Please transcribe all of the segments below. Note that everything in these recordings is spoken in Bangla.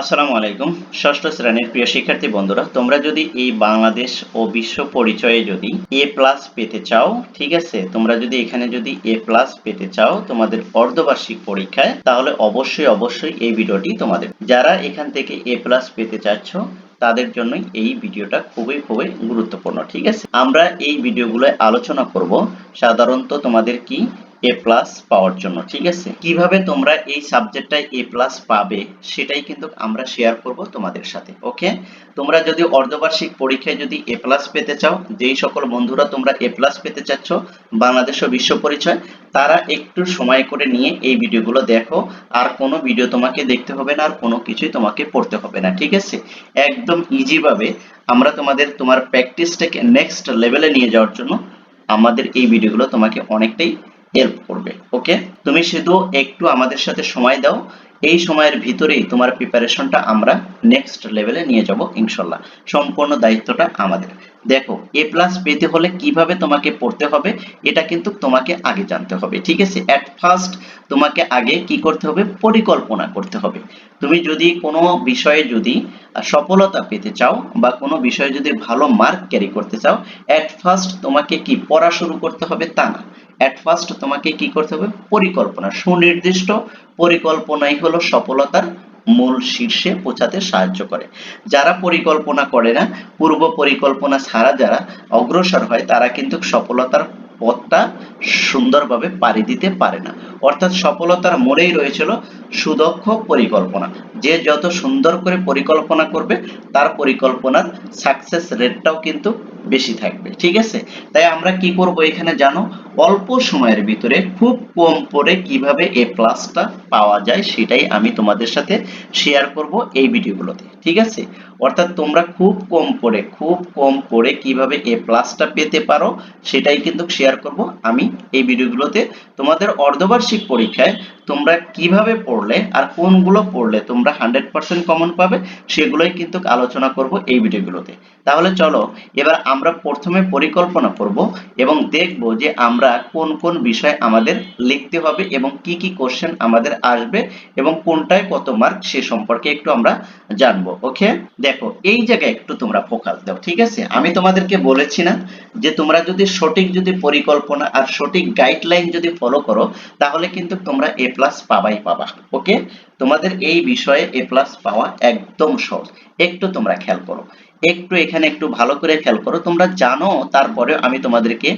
আসসালামু আলাইকুম। ষষ্ঠ শ্রেণির প্রিয় শিক্ষার্থী বন্ধুরা, তোমরা যদি এই বাংলাদেশ ও বিশ্ব পরিচয়ে যদি এ প্লাস পেতে চাও, ঠিক আছে? তোমরা যদি এখানে যদি এ প্লাস পেতে চাও তোমাদের অর্ধবার্ষিক পরীক্ষায়, তাহলে অবশ্যই অবশ্যই এই ভিডিওটি তোমাদের। যারা এখান থেকে এ প্লাস পেতে চাচ্ছ, তাদের জন্যই এই ভিডিওটা খুবই খুবই গুরুত্বপূর্ণ, ঠিক আছে? আমরা এই ভিডিওগুলো আলোচনা করব। সাধারণত তোমাদের কি এ প্লাস পাওয়ার জন্য, ঠিক আছে? কীভাবে তোমরা এই সাবজেক্টটায় এ প্লাস পাবে সেটাই কিন্তু আমরা শেয়ার করব তোমাদের সাথে ওকে তোমরা যদি অর্ধবার্ষিক পরীক্ষায় যদি এ প্লাস পেতে চাও, যেই সকল বন্ধুরা তোমরা এ প্লাস পেতে চাচ্ছ, বাংলাদেশ ও বিশ্ব পরিচয়, তারা একটু সময় করে নিয়ে এই ভিডিওগুলো দেখো। আর কোনো ভিডিও তোমাকে দেখতে হবে না, আর কোনো কিছুই তোমাকে পড়তে হবে না, ঠিক আছে? একদম ইজি ভাবে আমরা তোমাদের, তোমার প্র্যাকটিসটাকে নেক্সট লেভেলে নিয়ে যাওয়ার জন্য আমাদের এই ভিডিওগুলো তোমাকে অনেকটাই হেল্প করবে ওকে তুমি শুধু একটু আমাদের সাথে সময় দাও, এই সময়ের ভিতরেই তোমার প্রিপারেশনটা আমরা নেক্সট লেভেলে নিয়ে যাব, ইনশাল্লাহ। সম্পূর্ণ দায়িত্বটা আমাদের। দেখো এ প্লাস পেতে হলে কীভাবে তোমাকে পড়তে হবে, এটা কিন্তু তোমাকে আগে জানতে হবে, ঠিক আছে? অ্যাট ফার্স্ট তোমাকে আগে কি করতে হবে? পরিকল্পনা করতে হবে। তুমি যদি কোনো বিষয়ে যদি সফলতা পেতে চাও বা কোনো বিষয়ে যদি ভালো মার্ক ক্যারি করতে চাও অ্যাট ফার্স্ট তোমাকে কি পড়া শুরু করতে হবে? তা না। অ্যাট ফার্স্ট তোমাকে কি করতে হবে? পরিকল্পনা। সুনির্দিষ্ট পরিকল্পনাই হলো সফলতার মূল শীর্ষে পৌঁছাতে সাহায্য করে। যারা পরিকল্পনা করে না, পূর্ব পরিকল্পনা ছাড়া যারা অগ্রসর হয়, তারা কিন্তু সফলতার পথটা সুন্দরভাবে পাড়ি দিতে পারে না। অর্থাৎ সফলতার মোড়েই রয়েছিল সুদক্ষ পরিকল্পনা। যে যত সুন্দর করে পরিকল্পনা করবে, তার পরিকল্পনার সাকসেস রেটটাও কিন্তু বেশি থাকবে। ঠিক আছে? তাই আমরা কি করব এখানে জানো? অল্প সময়ের ভিতরে খুব কম পড়ে কীভাবে এ প্লাসটা পাওয়া যায় সেটাই আমি তোমাদের সাথে শেয়ার করব এই ভিডিওগুলোতে। ঠিক আছে? অর্থাৎ তোমরা খুব কম পরে খুব কম পরে কীভাবে এ প্লাসটা পেতে পারো সেটাই কিন্তু শেয়ার করব আমি এই ভিডিওগুলোতে তোমাদের অর্ধবার্ষিক পরীক্ষায় তোমরা কীভাবে পড়লে আর কোনগুলো পড়লে তোমরা হান্ড্রেড পার্সেন্ট কমন পাবে, সেগুলোই কিন্তু আলোচনা করব এই ভিডিওগুলোতে। তাহলে চলো, এবার আমরা প্রথমে পরিকল্পনা করব এবং দেখব যে আমরা কোন কোন বিষয় আমাদের লিখতে হবে এবং কি কি কোশ্চেন আমাদের আসবে এবং কোনটায় কত মার্ক সে সম্পর্কে একটু আমরা জানব ওকে দেখো, এই জায়গায় একটু তোমরা ফোকাস দাও, ঠিক আছে? আমি তোমাদেরকে বলেছি না যে তোমরা যদি সঠিক যদি পরিকল্পনা আর সঠিক গাইডলাইন যদি ফলো করো, তাহলে কিন্তু তোমরা এ প্লাস পাবাই পাবা। ওকে তোমাদের এই বিষয়ে এ প্লাস পাওয়া একদম সহজ। একটু তোমরা খেয়াল করো। একটু এখানে একটু ভালো করে খেয়াল করো। তোমরা জানো, তারপরে আমি তোমাদেরকে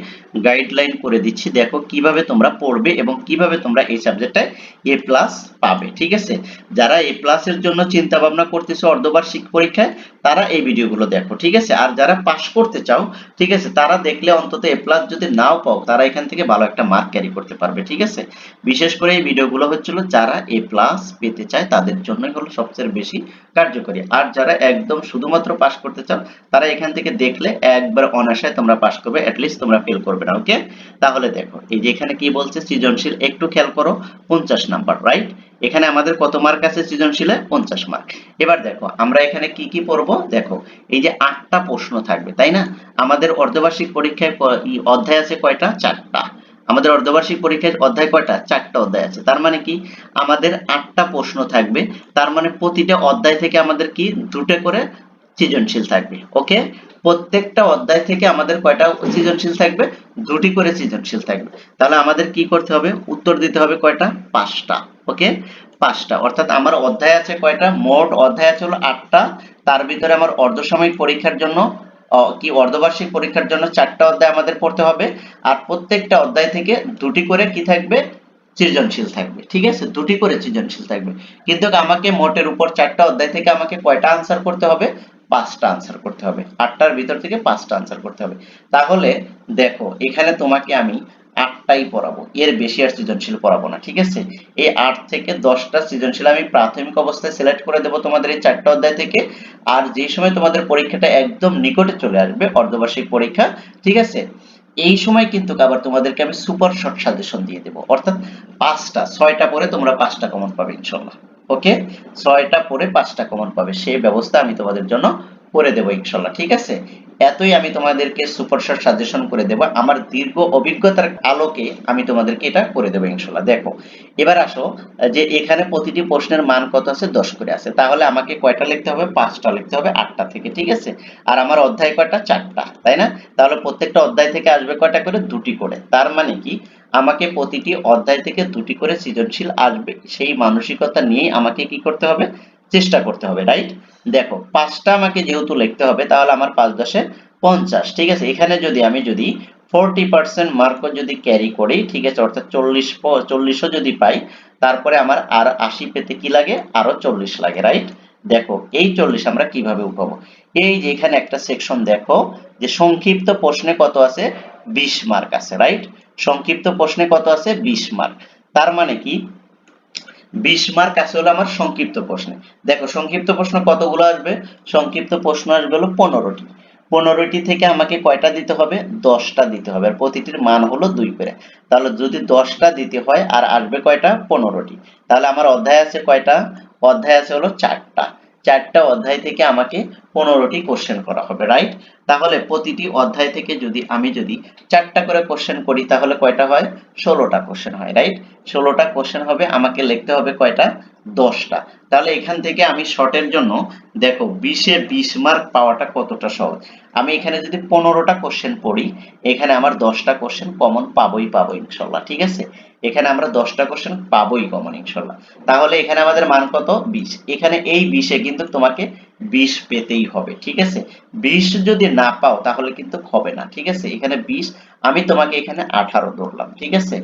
গাইডলাইন করে দিচ্ছি। দেখো কীভাবে তোমরা পড়বে এবং কীভাবে তোমরা এই সাবজেক্টটায় এ প্লাস পাবে, ঠিক আছে? যারা এ প্লাসের জন্য চিন্তা ভাবনা করতেছো অর্ধবার্ষিক পরীক্ষায়, তারা এই ভিডিওগুলো দেখো, ঠিক আছে? আর যারা পাস করতে চাও, ঠিক আছে? তারা দেখলে অন্তত এ প্লাস যদি নাও পাও, তারা এখান থেকে ভালো একটা মার্ক ক্যারি করতে পারবে, ঠিক আছে? বিশেষ করে এই ভিডিওগুলো হচ্ছিল যারা এ প্লাস পেতে চায়, তাদের জন্যই হলো সবচেয়ে বেশি কার্যকরী। আর যারা একদম শুধুমাত্র পাস করতে চাও, তারা এখান থেকে দেখলে একবার অনাশায় তোমরা পাস করবে অ্যাটলিস্ট তোমরা ফেল করবে না ওকে তাহলে দেখো, এই যে এখানে কি বলছে, সৃজনশীল, একটু খেয়াল করো, পঞ্চাশ নাম্বার রাইট এখানে আমাদের কত মার্ক আছে সৃজনশীলে? পঞ্চাশ মার্ক এবার দেখো, আমরা এখানে কি কি পড়ব? দেখো, এই যে আটটা প্রশ্ন থাকবে, তাই না? আমাদের অর্ধবার্ষিক পরীক্ষায় অধ্যায় আছে কয়টা? চারটা। আমাদের অর্ধবার্ষিক পরীক্ষায় অধ্যায় কয়টা? চারটা অধ্যায় আছে। তার মানে কি? আমাদের আটটা প্রশ্ন থাকবে, তার মানে প্রতিটা অধ্যায় থেকে আমাদের কি? দুটো করে সৃজনশীল থাকবে ওকে প্রত্যেকটা অধ্যায় থেকে আমাদের কয়টা সৃজনশীল থাকবে? দুটি করে সৃজনশীল থাকবে। তাহলে আমাদের কি করতে হবে? উত্তর দিতে হবে কয়টা? পাঁচটা ওকে পাঁচটা, অর্থাৎ আমার অধ্যায় আছে কয়টা? মোট অধ্যায় আছে হলো আটটা। তার ভিতরে আমার অর্ধসাময়িক পরীক্ষার জন্য কি অর্ধবার্ষিক পরীক্ষার জন্য চারটা অধ্যায় আমাদের পড়তে হবে। আর প্রত্যেকটা অধ্যায় থেকে দুটি করে কি থাকবে? সৃজনশীল থাকবে, ঠিক আছে? দুটি করে সৃজনশীল থাকবে। কিন্তু আমাকে মোটের উপর চারটা অধ্যায় থেকে আমাকে কয়টা আনসার করতে হবে? পাঁচটা আনসার করতে হবে। আটটার ভিতর থেকে পাঁচটা আনসার করতে হবে। তাহলে দেখো, এখানে তোমাকে আমি আটটাই পড়াবো। এর বেশি আর সৃজনশীল পড়াবো না, ঠিক আছে? এই আট থেকে দশটা সৃজনশীল আমি প্রাথমিক অবস্থায় সিলেক্ট করে দেবো তোমাদের এই চারটা অধ্যায় থেকে। আর যে সময় তোমাদের পরীক্ষাটা একদম নিকটে চলে আসবে, অর্ধবার্ষিক পরীক্ষা, ঠিক আছে? এই সময় কিন্তু আবার তোমাদেরকে আমি সুপার শর্ট সাজেশন দিয়ে দেবো। অর্থাৎ পাঁচটা, ছয়টা পরে তোমরা পাঁচটা কমন পাবে ইনশাল্লাহ ওকে ছয়টা পরে পাঁচটা কমন পাবে। সেই ব্যবস্থা আমি তোমাদের জন্য করে দেবো, ইনশাল্লাহ, ঠিক আছে? এতই আমি তোমাদেরকে সুপার শর্ট সাজেশন করে দেবো। আমার দীর্ঘ অভিজ্ঞতার আলোকে আমি তোমাদেরকে এটা করে দেবো, ইনশাল্লাহ। দেখো, এবার আসো, যে এখানে প্রতিটি প্রশ্নের মান কত আছে? দশ করে আছে। তাহলে আমাকে কয়টা লিখতে হবে? পাঁচটা লিখতে হবে, আটটা থেকে, ঠিক আছে? আর আমার অধ্যায় কয়টা? চারটা, তাই না? তাহলে প্রত্যেকটা অধ্যায় থেকে আসবে কয়টা করে? দুটি করে। তার মানে কি? আমাকে প্রতিটি অধ্যায় থেকে দুটি করে সৃজনশীল আসবে। সেই মানসিকতা নিয়েই আমাকে কি করতে হবে? চেষ্টা করতে হবে রাইট দেখো, পাঁচটা আমাকে যেহেতু লিখতে হবে, তাহলে আমার পাঁচ দশে পঞ্চাশ, ঠিক আছে? এখানে যদি আমি যদি ফোরটি পার্সেন্ট মার্কও যদি ক্যারি করি, ঠিক আছে? অর্থাৎ চল্লিশ চল্লিশও যদি পাই, তারপরে আমার আর আশি পেতে কি লাগে? আরও চল্লিশ লাগে রাইট দেখো, এই চল্লিশ আমরা কীভাবে উঠাবো? এই যে এখানে একটা সেকশন দেখো, যে সংক্ষিপ্ত প্রশ্নে কত আছে? বিশ মার্ক আছে রাইট সংক্ষিপ্ত প্রশ্নে কত আছে? বিশ মার্ক তার মানে কি? বিশ মার্ক আছে হলো আমার সংক্ষিপ্ত প্রশ্নে। দেখো, সংক্ষিপ্ত প্রশ্ন কতগুলো আসবে? সংক্ষিপ্ত প্রশ্ন আসবে হলো পনেরোটি। পনেরোটি থেকে আমাকে কয়টা দিতে হবে? দশটা দিতে হবে। আর প্রতিটির মান হলো দুই করে। তাহলে যদি দশটা দিতে হয় আর আসবে কয়টা? পনেরোটি। তাহলে আমার অধ্যায় আছে কয়টা? অধ্যায় আছে হলো চারটা। চারটা অধ্যায় থেকে আমাকে পনেরোটি কোশ্চেন করা হবে রাইট তাহলে প্রতিটি অধ্যায় থেকে যদি আমি যদি চারটা করে কোশ্চেন করি, তাহলে কয়টা হয়? ষোলোটা কোশ্চেন হয় রাইট ষোলোটা কোশ্চেন হবে, আমাকে লিখতে হবে কয়টা? দশটা। তাহলে এখান থেকে আমি শর্টের জন্য দেখো বিশে বিশ মার্ক পাওয়াটা কতটা সহজ? আমি এখানে যদি পনেরোটা কোশ্চেন পড়ি, এখানে আমার দশটা কোশ্চেন কমন পাবোই পাবো ইনশাল্লাহ, ঠিক আছে? এখানে আমরা দশটা কোশ্চেন পাবোই কমন ইনশাল্লাহ। তাহলে এখানে আমাদের মান কত? বিশ। এখানে এই বিশে কিন্তু তোমাকে বিশ পেতেই হবে, ঠিক আছে? বিশ যদি না পাও তাহলে কিন্তু হবে না, ঠিক আছে? এখানে বিশ, আমি তোমাকে এখানে আঠারো ধরলাম, ঠিক আছে?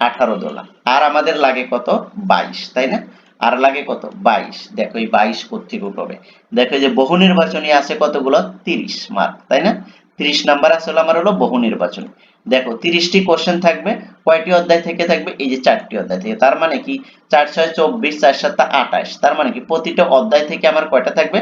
আঠারো ধরলাম। আর আমাদের লাগে কত? বাইশ, তাই না? আর লাগে কত? বাইশ। দেখো এই বাইশ কর্তৃক উঠবে দেখো যে বহু নির্বাচনী আছে কতগুলো? তিরিশ মার্ক তাই না? তিরিশ নাম্বার আসলে আমার হলো বহু নির্বাচন। দেখো, তিরিশটি কোশ্চেন থাকবে, কয়টি অধ্যায় থেকে থাকবে? এই যে চারটি অধ্যায় থেকে। তার মানে কি? চার ছয় চব্বিশ, চার সাতটা আঠাশ। তার মানে কি? প্রতিটা অধ্যায় থেকে আমার কয়টা থাকবে?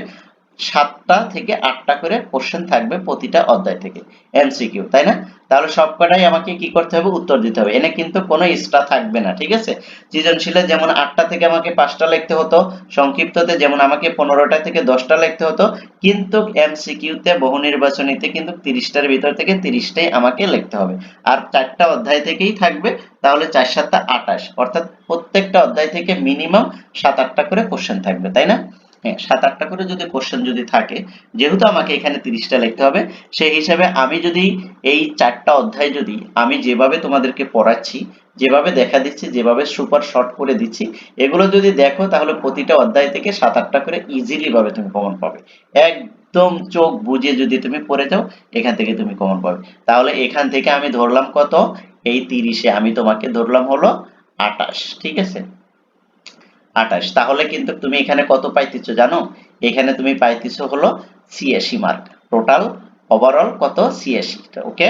সাতটা থেকে আটটা করে কোশ্চেন থাকবে প্রতিটা অধ্যায় থেকে এমসিকিউ তাই না? তাহলে সবকটাই আমাকে কি করতে হবে? উত্তর দিতে হবে। এনে কিন্তু কোনো এক্সট্রা থাকবে না, ঠিক আছে? সৃজনশীলে যেমন আটটা থেকে আমাকে পাঁচটা লিখতে হতো, সংক্ষিপ্ততে যেমন আমাকে পনেরোটা থেকে দশটা লিখতে হতো, কিন্তু এমসিকিউতে বহু নির্বাচনীতে কিন্তু তিরিশটার ভিতর থেকে তিরিশটাই আমাকে লিখতে হবে। আর চারটা অধ্যায় থেকেই থাকবে, তাহলে চার সাতটা আটাশ, অর্থাৎ প্রত্যেকটা অধ্যায় থেকে মিনিমাম সাত আটটা করে কোশ্চেন থাকবে, তাই না? হ্যাঁ সাত আটটা করে যদি কোশ্চেন যদি থাকে, যেহেতু আমাকে এখানে তিরিশটা লিখতে হবে, সেই হিসাবে আমি যদি এই চারটা অধ্যায় যদি আমি যেভাবে তোমাদেরকে পড়াচ্ছি, যেভাবে দেখা দিচ্ছি, যেভাবে সুপার শর্ট করে দিচ্ছি, এগুলো যদি দেখো তাহলে প্রতিটা অধ্যায় থেকে সাত আটটা করে ইজিলি ভাবে তুমি কমন পাবে। একদম চোখ বুঝে যদি তুমি পড়ে যাও, এখান থেকে তুমি কমন পাবে। তাহলে এখান থেকে আমি ধরলাম কত? এই তিরিশে। আমি তোমাকে ধরলাম হলো আটাশ। ঠিক আছে? আঠাশ। তাহলে কিন্তু তুমি এখানে কত পাইতেছো জানো? এখানে তুমি পাইতেছো হলো ছিয়াশি মার্ক টোটাল ওভারঅল কত? ছিয়াশি। ওকে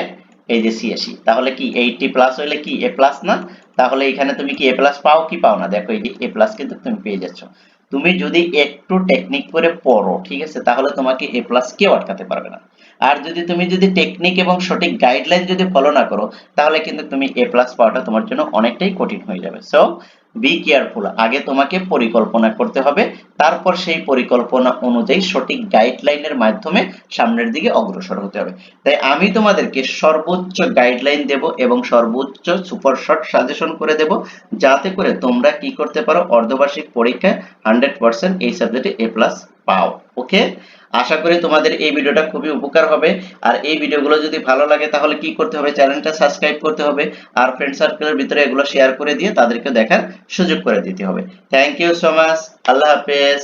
এই যে ছিয়াশি। তাহলে কি এইটটি প্লাস হইলে কি এ প্লাস না? তাহলে এখানে তুমি কি এ প্লাস পাও কি পাও না? দেখো, এই যে এ প্লাস কিন্তু তুমি পেয়ে যাচ্ছ। তুমি যদি একটু টেকনিক করে পড়ো, ঠিক আছে? তাহলে তোমাকে এ প্লাস কেউ আটকাতে পারবে না। আর যদি তুমি যদি টেকনিক এবং সঠিক গাইডলাইন যদি ফলো না করো, তাহলে কিন্তু তুমি এ প্লাস পাওয়াটা তোমার জন্য অনেকটাই কঠিন হয়ে যাবে। সো বি কেয়ারফুল আগে তোমাকে পরিকল্পনা করতে হবে। তারপর সেই পরিকল্পনা অনুযায়ী সঠিক গাইডলাইনের মাধ্যমে সামনের দিকে অগ্রসর হতে হবে। তাই আমি তোমাদেরকে সর্বোচ্চ গাইডলাইন দেব এবং সর্বোচ্চ সুপার শর্ট সাজেশন করে দেব, যাতে করে তোমরা কি করতে পারো, অর্ধবার্ষিক পরীক্ষায় হান্ড্রেড পার্সেন্ট এই সাবজেক্টে এ প্লাস পাও। ওকে আশা করি তোমাদের এই ভিডিওটা খুবই উপকার হবে। আর এই ভিডিওগুলো যদি ভালো লাগে, তাহলে কি করতে হবে? চ্যানেলটা সাবস্ক্রাইব করতে হবে আর ফ্রেন্ড সার্কেলের ভিতরে এগুলো শেয়ার করে দিয়ে তাদেরকে দেখার সুযোগ করে দিতে হবে। থ্যাংক ইউ সো মাচ আল্লাহ হাফেজ।